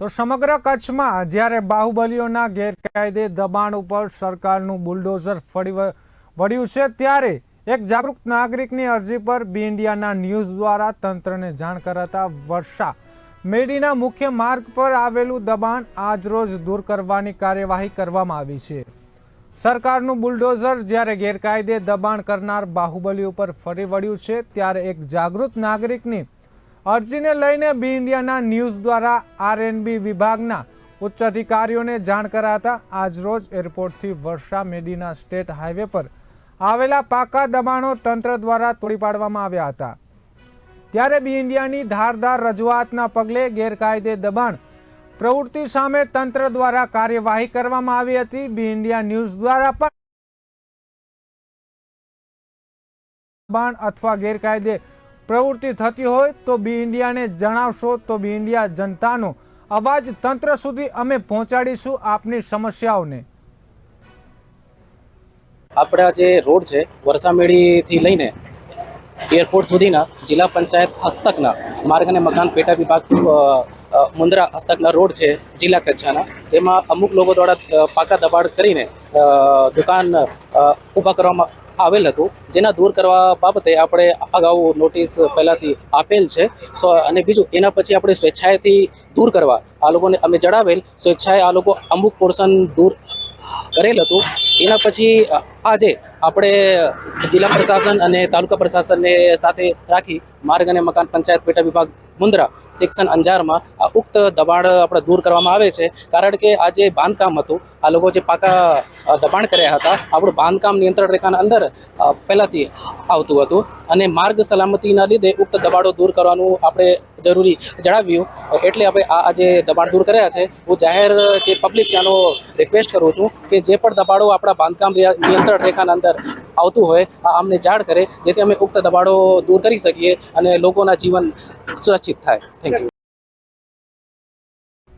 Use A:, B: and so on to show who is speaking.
A: તો સમગ્ર કચ્છમાં જ્યારે બાહુબલીઓના ગેરકાયદે દબાણ ઉપર સરકારનું બુલડોઝર ફરી વળ્યું છે, ત્યારે એક જાગૃત નાગરિકની અરજી પર બી ઇન્ડિયાના ન્યૂઝ દ્વારા તંત્રને જાણ કરાતા વર્ષા. મેડીના મુખ્ય માર્ગ પર આવેલું દબાણ આજરોજ દૂર કરવાની કાર્યવાહી કરવામાં આવી છે. સરકારનું બુલડોઝર જ્યારે ગેરકાયદે દબાણ કરનાર બાહુબલી ઉપર ફરી વળ્યું છે, ત્યારે એક જાગૃત નાગરિકની અરજીને લઈને બી ઇન્ડિયાના ન્યૂઝ દ્વારા આરએનબી વિભાગના ઉચ્ચ અધિકારીઓને જાણ કરાતા આજરોજ એરપોર્ટથી વર્ષા મેડીના સ્ટેટ હાઈવે પર આવેલા પાકા દબાણો તંત્ર દ્વારા તોડી પાડવામાં આવ્યા હતા. ત્યારે બી ઇન્ડિયાની ધારદાર રજૂઆતના પગલે ગેરકાયદે દબાણ પ્રવૃત્તિ સામે તંત્ર દ્વારા કાર્યવાહી કરવામાં આવી હતી. બી ઇન્ડિયા ન્યૂઝ દ્વારા પણ દબાણ અથવા ગેરકાયદે પ્રવૃત્તિ થતી હોય તો બી ઇન્ડિયાને જણાવશો તો બી ઇન્ડિયા જનતાનો અવાજ તંત્ર સુધી અમે પહોંચાડીશું આપની સમસ્યાઓને.
B: આપણા જે રોડ છે વરસામેડીથી લઈને એરપોર્ટ સુધીના જિલ્લા પંચાયત હસ્તકના માર્ગ અને મકાન પેટા વિભાગ અ, હસ્તકના રોડ છે જિલ્લા કચ્છાના જેમાં અમુક લોકો દ્વારા પાકા દબાણ કરીને દુકાન ઊભા કરવામાં આવેલ હતું, જેના દૂર કરવા બાબતે આપણે અગાઉ નોટિસ પહેલાંથી આપેલ છે. સો અને બીજું, એના પછી આપણે સ્વેચ્છાએથી દૂર કરવા, આ લોકોને અમે જણાવેલ, સ્વેચ્છાએ આ લોકો અમુક પોર્શન દૂર કરેલ હતું. એના પછી, આજે આપણે જિલ્લા પ્રશાસન અને તાલુકા પ્રશાસનને સાથે રાખી માર્ગ અને મકાન પંચાયત પેટા વિભાગ મુન્દ્રા સેક્શન અંજારમાં આ ઉક્ત દબાણ આપણે દૂર કરવામાં આવે છે. કારણ કે આ જે બાંધકામ હતું. આ લોકો જે પાકા દબાણ કર્યા હતા, આપણું બાંધકામ નિયંત્રણ રેખાના અંદર પહેલાંથી આવતું હતું. અને માર્ગ સલામતીના લીધે ઉક્ત દબાણો દૂર કરવાનું આપણે જરૂરી જણાવ્યું. એટલે આપણે આ આ જે દબાણ દૂર કર્યા છે, હું જાહેર જે પબ્લિક આનો રિક્વેસ્ટ કરું છું કે જે પણ દબાણો આપણા બાંધકામ નિયંત્રણ રેખાના અંદર આવતું હોય, આ અમને જાણ કરે, જેથી અમે ઉક્ત દબાણો દૂર કરી શકીએ અને લોકોના જીવન સુરક્ષિત થાય. Thank you